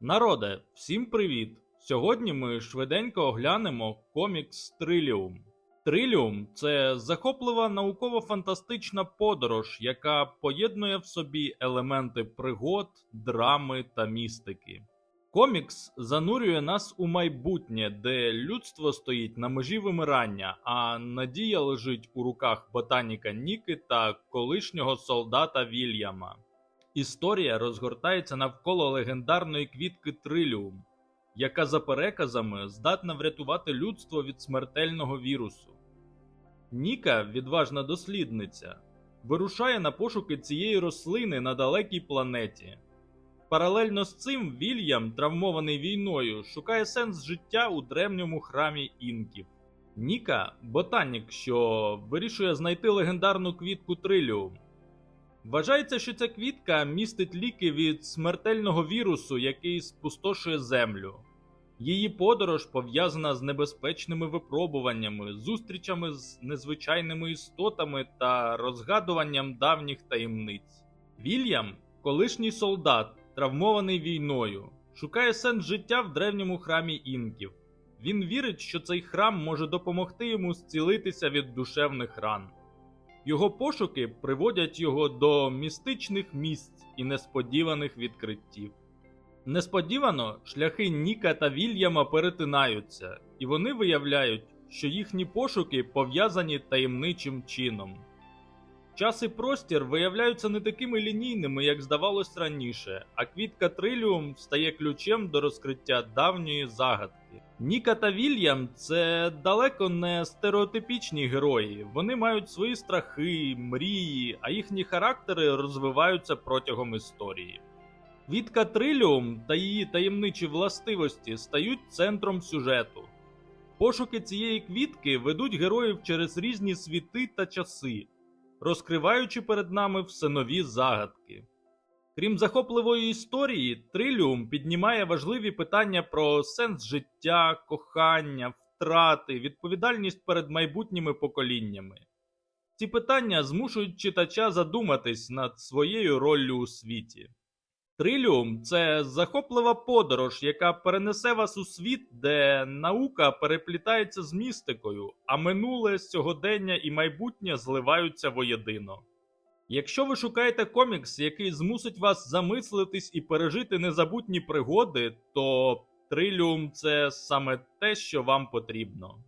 Народе, всім привіт! Сьогодні ми швиденько оглянемо комікс Триліум. Триліум це захоплива науково-фантастична подорож, яка поєднує в собі елементи пригод, драми та містики. Комікс занурює нас у майбутнє, де людство стоїть на межі вимирання, а надія лежить у руках ботаніка Ніки та колишнього солдата Вільяма. Історія розгортається навколо легендарної квітки Триліум, яка за переказами здатна врятувати людство від смертельного вірусу. Ніка, відважна дослідниця, вирушає на пошуки цієї рослини на далекій планеті. Паралельно з цим Вільям, травмований війною, шукає сенс життя у древньому храмі інків. Ніка ботанік, що вирішує знайти легендарну квітку Триліум. Вважається, що ця квітка містить ліки від смертельного вірусу, який спустошує землю. Її подорож пов'язана з небезпечними випробуваннями, зустрічами з незвичайними істотами та розгадуванням давніх таємниць. Вільям, колишній солдат, травмований війною, шукає сенс життя в древньому храмі інків. Він вірить, що цей храм може допомогти йому зцілитися від душевних ран. Його пошуки приводять його до містичних місць і несподіваних відкриттів. Несподівано шляхи Ніка та Вільяма перетинаються, і вони виявляють, що їхні пошуки пов'язані таємничим чином. Час і простір виявляються не такими лінійними, як здавалось раніше, а квітка Триліум стає ключем до розкриття давньої загадки. Ніка та Вільям це далеко не стереотипічні герої. Вони мають свої страхи, мрії, а їхні характери розвиваються протягом історії. Квітка Триліум та її таємничі властивості стають центром сюжету. Пошуки цієї квітки ведуть героїв через різні світи та часи, розкриваючи перед нами все нові загадки. Крім захопливої історії, Триліум піднімає важливі питання про сенс життя, кохання, втрати, відповідальність перед майбутніми поколіннями. Ці питання змушують читача задуматись над своєю роллю у світі. Триліум це захоплива подорож, яка перенесе вас у світ, де наука переплітається з містикою, а минуле, сьогодення і майбутнє зливаються воєдино. Якщо ви шукаєте комікс, який змусить вас замислитись і пережити незабутні пригоди, то Триліум це саме те, що вам потрібно.